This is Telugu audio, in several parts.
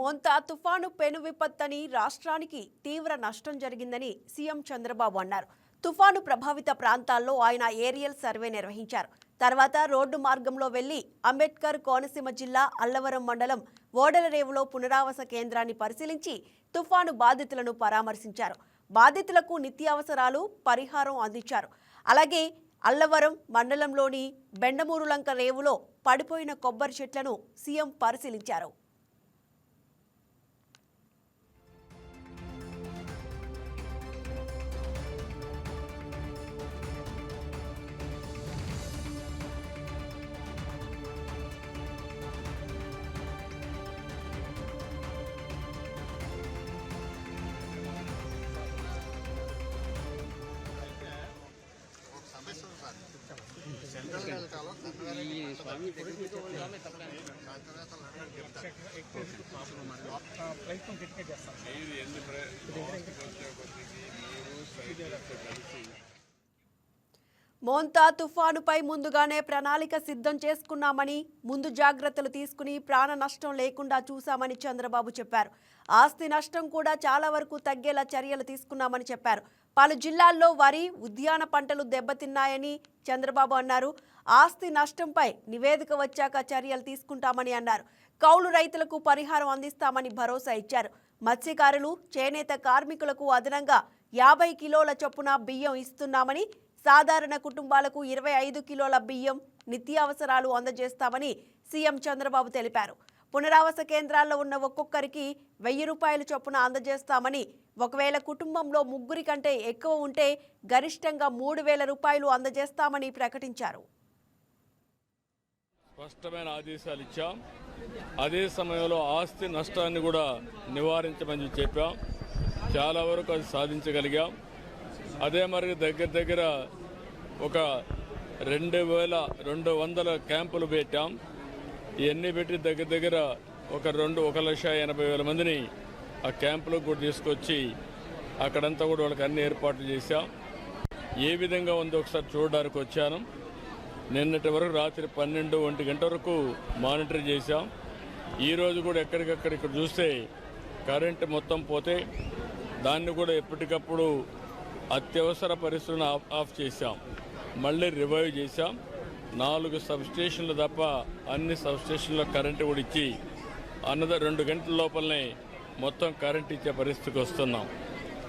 మోంతా తుఫాను పెను విపత్తని రాష్ట్రానికి తీవ్ర నష్టం జరిగిందని సీఎం చంద్రబాబు అన్నారు. తుఫాను ప్రభావిత ప్రాంతాల్లో ఆయన ఏరియల్ సర్వే నిర్వహించారు. తర్వాత రోడ్డు మార్గంలో వెళ్ళి అంబేద్కర్ కోనసీమ జిల్లా అల్లవరం మండలం ఓడలరేవులో పునరావాస కేంద్రాన్ని పరిశీలించి తుఫాను బాధితులను పరామర్శించారు. బాధితులకు నిత్యావసరాలు పరిహారం అందించారు. అలాగే అల్లవరం మండలంలోని బెండమూరులంక రేవులో పడిపోయిన కొబ్బరి చెట్లను సీఎం పరిశీలించారు. ప్రయత్నం గట్టిగా చేస్తాం మోంతా తుఫానుపై ముందుగానే ప్రణాళిక సిద్ధం చేసుకున్నామని ముందు జాగ్రత్తలు తీసుకుని ప్రాణ నష్టం లేకుండా చూశామని చంద్రబాబు చెప్పారు. ఆస్తి నష్టం కూడా చాలా వరకు తగ్గేలా చర్యలు తీసుకున్నామని చెప్పారు. పలు జిల్లాల్లో వరి ఉద్యాన పంటలు దెబ్బతిన్నాయని చంద్రబాబు అన్నారు. ఆస్తి నష్టంపై నివేదిక వచ్చాక చర్యలు తీసుకుంటామని అన్నారు. కౌలు రైతులకు పరిహారం అందిస్తామని భరోసా ఇచ్చారు. మత్స్యకారులు చేనేత కార్మికులకు అదనంగా యాభై కిలోల చొప్పున బియ్యం ఇస్తున్నామని సాధారణ కుటుంబాలకు ఇరవై ఐదు కిలోల బియ్యం నిత్యావసరాలు అందజేస్తామని సీఎం చంద్రబాబు తెలిపారు. పునరావాస కేంద్రాల్లో ఉన్న ఒక్కొక్కరికి వెయ్యి రూపాయల చొప్పున అందజేస్తామని ఒకవేళ కుటుంబంలో ముగ్గురి కంటే ఎక్కువ ఉంటే గరిష్టంగా మూడు వేల రూపాయలు అందజేస్తామని ప్రకటించారు. స్పష్టమైన ఆదేశాలు ఇచ్చాం. అదే సమయంలో ఆస్తి నష్టాన్ని కూడా నివారించమని చెప్పాం. చాలా వరకు అది సాధించగలిగాం. అదే మరి దగ్గర దగ్గర ఒక రెండు వేల రెండు వందల క్యాంపులు పెట్టాం. ఇవన్నీ పెట్టి దగ్గర దగ్గర ఒక రెండు ఒక లక్ష ఎనభై వేల మందిని ఆ క్యాంపులకు కూడా తీసుకొచ్చి అక్కడంతా కూడా వాళ్ళకి అన్ని ఏర్పాట్లు చేశాం. ఏ విధంగా ఉందో ఒకసారి చూడడానికి వచ్చాను. నిన్నటి వరకు రాత్రి పన్నెండు ఒంటి గంట వరకు మానిటర్ చేశాం. ఈరోజు కూడా ఎక్కడికక్కడ ఇక్కడ చూస్తే కరెంటు మొత్తం పోతే దాన్ని కూడా ఎప్పటికప్పుడు అత్యవసర పరిస్థితులను ఆఫ్ ఆఫ్ చేశాం. మళ్ళీ రివైవ్ చేశాం. నాలుగు సబ్స్టేషన్లు తప్ప అన్ని సబ్స్టేషన్లో కరెంటు కూడా ఇచ్చి అన్నద రెండు గంటల లోపలనే మొత్తం కరెంట్ ఇచ్చే పరిస్థితికి వస్తున్నాం.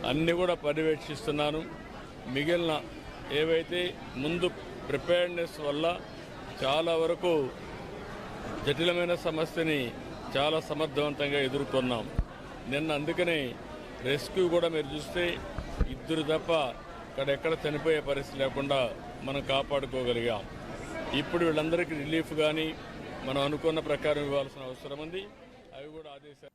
అన్నీ కూడా పర్యవేక్షిస్తున్నాను. మిగిలిన ఏవైతే ముందు ప్రిపేర్నెస్ వల్ల చాలా వరకు జటిలమైన సమస్యని చాలా సమర్థవంతంగా ఎదుర్కొన్నాం. నిన్న అందుకనే రెస్క్యూ కూడా మీరు చూస్తే ఇద్దరు తప్ప ఇక్కడ ఎక్కడ చనిపోయే పరిస్థితి లేకుండా మనం కాపాడుకోగలిగాం. ఇప్పుడు వీళ్ళందరికీ రిలీఫ్ కానీ మనం అనుకున్న ప్రకారం ఇవ్వాల్సిన అవసరం ఉంది. అవి కూడా ఆదేశాలు.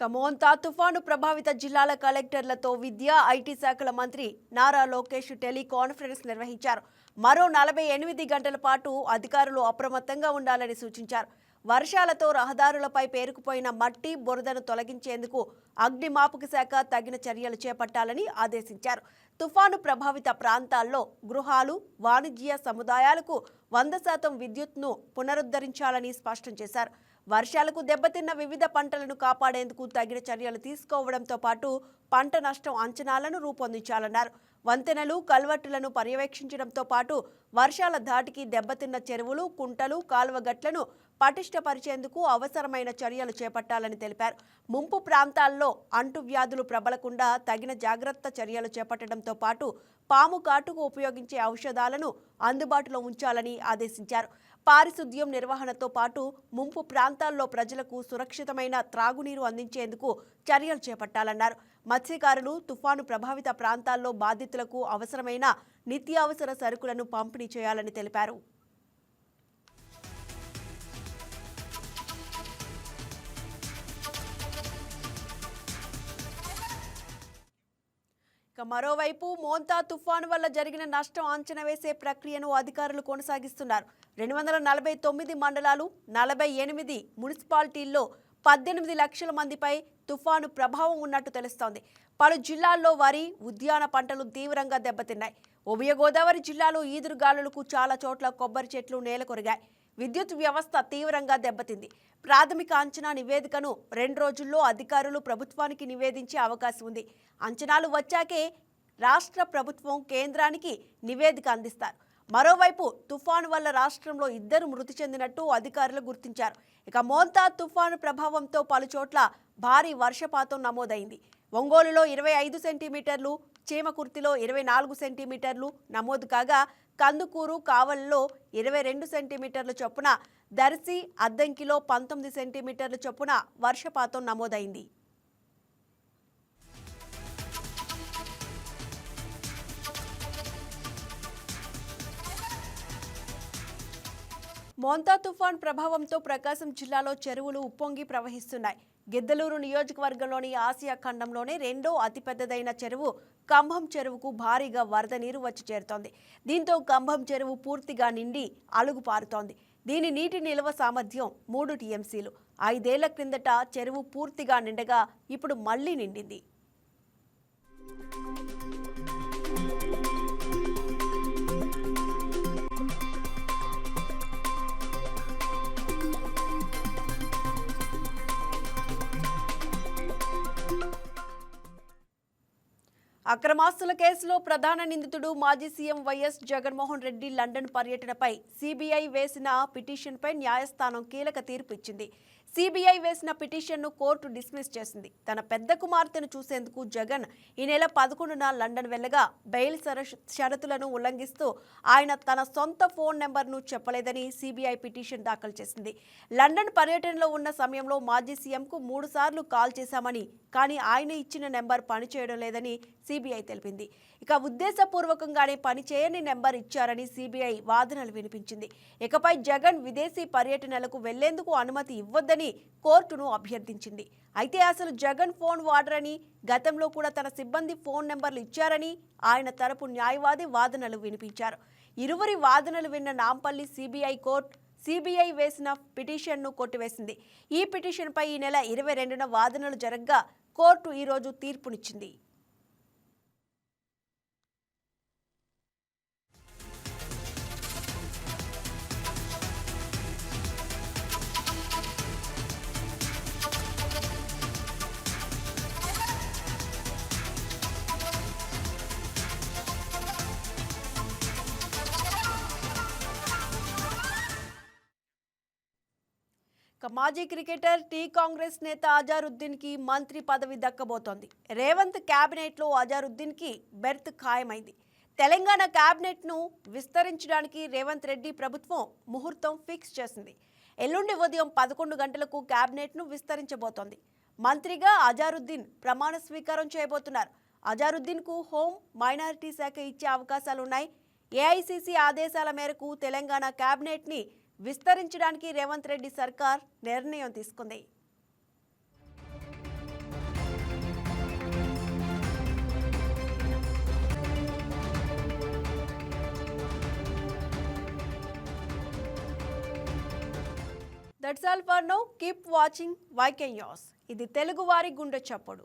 కమోంతా తుఫాను ప్రభావిత జిల్లాల కలెక్టర్లతో విద్యా ఐటీ శాఖల మంత్రి నారా లోకేష్ టెలికాన్ఫరెన్స్ నిర్వహించారు. మరో నలభై ఎనిమిది గంటల పాటు అధికారులు అప్రమత్తంగా ఉండాలని సూచించారు. వర్షాలతో రహదారులపై పేరుకుపోయిన మట్టి బురదను తొలగించేందుకు అగ్నిమాపక శాఖ తగిన చర్యలు చేపట్టాలని ఆదేశించారు. తుఫాను ప్రభావిత ప్రాంతాల్లో గృహాలు వాణిజ్య సముదాయాలకు వంద శాతం విద్యుత్ను పునరుద్ధరించాలని స్పష్టం చేశారు. వర్షాలకు దెబ్బతిన్న వివిధ పంటలను కాపాడేందుకు తగిన చర్యలు తీసుకోవడంతో పాటు పంట నష్టం అంచనాలను రూపొందించాలన్నారు. వంతెనలు కల్వర్టులను పర్యవేక్షించడంతో పాటు వర్షాల ధాటికి దెబ్బతిన్న చెరువులు కుంటలు కాలువగట్లను పటిష్టపరిచేందుకు అవసరమైన చర్యలు చేపట్టాలని తెలిపారు. ముంపు ప్రాంతాల్లో అంటువ్యాధులు ప్రబలకుండా తగిన జాగ్రత్త చర్యలు చేపట్టడంతో పాటు పాము కాటుకు ఉపయోగించే ఔషధాలను అందుబాటులో ఉంచాలని ఆదేశించారు. పారిశుద్ధ్యం నిర్వహణతో పాటు ముంపు ప్రాంతాల్లో ప్రజలకు సురక్షితమైన త్రాగునీరు అందించేందుకు చర్యలు చేపట్టాలన్నారు. మత్స్యకారులు తుఫాను ప్రభావిత ప్రాంతాల్లో బాధితులకు అవసరమైన నిత్యావసర సరుకులను పంపిణీ చేయాలని తెలిపారు. ఇక మరోవైపు మోంతా తుఫాను వల్ల జరిగిన నష్టం అంచనా వేసే ప్రక్రియను అధికారులు కొనసాగిస్తున్నారు. రెండు వందల నలభై తొమ్మిది మండలాలు నలభై ఎనిమిది మున్సిపాలిటీల్లో పద్దెనిమిది లక్షల మందిపై తుఫాను ప్రభావం ఉన్నట్టు తెలుస్తోంది. పలు జిల్లాల్లో వరి ఉద్యాన పంటలు తీవ్రంగా దెబ్బతిన్నాయి. ఉభయ గోదావరి జిల్లాలో ఈదురుగాలులకు చాలా చోట్ల కొబ్బరి చెట్లు నేలకొరిగాయి. విద్యుత్ వ్యవస్థ తీవ్రంగా దెబ్బతింది. ప్రాథమిక అంచనా నివేదికను రెండు రోజుల్లో అధికారులు ప్రభుత్వానికి నివేదించే అవకాశం ఉంది. అంచనాలు వచ్చాకే రాష్ట్ర ప్రభుత్వం కేంద్రానికి నివేదిక అందిస్తారు. మరోవైపు తుఫాను వల్ల రాష్ట్రంలో ఇద్దరు మృతి చెందినట్టు అధికారులు గుర్తించారు. ఇక మోంతా తుఫాను ప్రభావంతో పలుచోట్ల భారీ వర్షపాతం నమోదైంది. ఒంగోలులో ఇరవై ఐదు సెంటీమీటర్లు చీమకుర్తిలో ఇరవై నాలుగు సెంటీమీటర్లు నమోదు కాగా కందుకూరు కావల్లో ఇరవై రెండు సెంటీమీటర్ల చొప్పున దర్శి అద్దంకిలో పంతొమ్మిది సెంటీమీటర్ల చొప్పున వర్షపాతం నమోదైంది. మోంతా తుఫాన్ ప్రభావంతో ప్రకాశం జిల్లాలో చెరువులు ఉప్పొంగి ప్రవహిస్తున్నాయి. గిద్దలూరు నియోజకవర్గంలోని ఆసియా ఖండంలోనే రెండో అతిపెద్దదైన చెరువు కంభం చెరువుకు భారీగా వరద నీరు వచ్చి చేరుతోంది. దీంతో కంభం చెరువు పూర్తిగా నిండి అలుగు పారుతోంది దీని నీటి నిల్వ సామర్థ్యం మూడు టీఎంసీలు. ఐదేళ్ళ క్రిందట చెరువు పూర్తిగా నిండగా ఇప్పుడు మళ్ళీ నిండింది. అక్రమాస్తుల కేసులో ప్రధాన నిందితుడు మాజీ CM YS Jaganmohan Reddy London పర్యటనపై సిబిఐ వేసిన పిటిషన్పై న్యాయస్థానం కీలక తీర్పు ఇచ్చింది. సిబిఐ వేసిన పిటిషన్ను కోర్టు డిస్మిస్ చేసింది. తన పెద్ద కుమార్తెను చూసేందుకు జగన్ ఈ నెల పదకొండున లండన్ వెళ్ళగా బెయిల్ సర- షరతులను ఉల్లంఘిస్తూ ఆయన తన సొంత ఫోన్ నెంబర్ను చెప్పలేదని సిబిఐ పిటిషన్ దాఖలు చేసింది. లండన్ పర్యటనలో ఉన్న సమయంలో మాజీ సీఎంకు మూడుసార్లు కాల్ చేశామని కానీ ఆయన ఇచ్చిన నెంబర్ పనిచేయడం లేదని సిబిఐ తెలిపింది. ఇక ఉద్దేశపూర్వకంగానే పనిచేయని నెంబర్ ఇచ్చారని సిబిఐ వాదనలు వినిపించింది. ఇకపై జగన్ విదేశీ పర్యటనలకు వెళ్ళేందుకు అనుమతి ఇవ్వద్దని కోర్టును అభ్యర్థించింది. అయితే అసలు జగన్ ఫోన్ వాడరని గతంలో కూడా తన సిబ్బంది ఫోన్ నెంబర్లు ఇచ్చారని ఆయన తరపు న్యాయవాది వాదనలు వినిపించారు. ఇరువురి వాదనలు విన్న నాంపల్లి సిబిఐ కోర్టు సిబిఐ వేసిన పిటిషన్ను కొట్టివేసింది. ఈ పిటిషన్పై ఈ నెల ఇరవై రెండున వాదనలు జరగగా కోర్టు ఈరోజు తీర్పునిచ్చింది. మాజీ క్రికెటర్ టీ కాంగ్రెస్ నేత అజారుద్దీన్కి మంత్రి పదవి దక్కబోతోంది. రేవంత్ క్యాబినెట్లో అజారుద్దీన్కి బెర్త్ ఖాయమైంది. తెలంగాణ క్యాబినెట్ను విస్తరించడానికి రేవంత్ రెడ్డి ప్రభుత్వం ముహూర్తం ఫిక్స్ చేసింది. ఎల్లుండి ఉదయం పదకొండు గంటలకు క్యాబినెట్ను విస్తరించబోతోంది. మంత్రిగా అజారుద్దీన్ ప్రమాణ స్వీకారం చేయబోతున్నారు. అజారుద్దీన్కు హోమ్ హోం మైనారిటీ శాఖ ఇచ్చే అవకాశాలున్నాయి. ఏఐసిసి ఆదేశాల మేరకు తెలంగాణ క్యాబినెట్ని విస్తరించడానికి రేవంత్ రెడ్డి సర్కార్ నిర్ణయం తీసుకుంది. That's all for now keep watching వైకెన్ యాస్ ఇది తెలుగువారి గుండె చప్పుడు.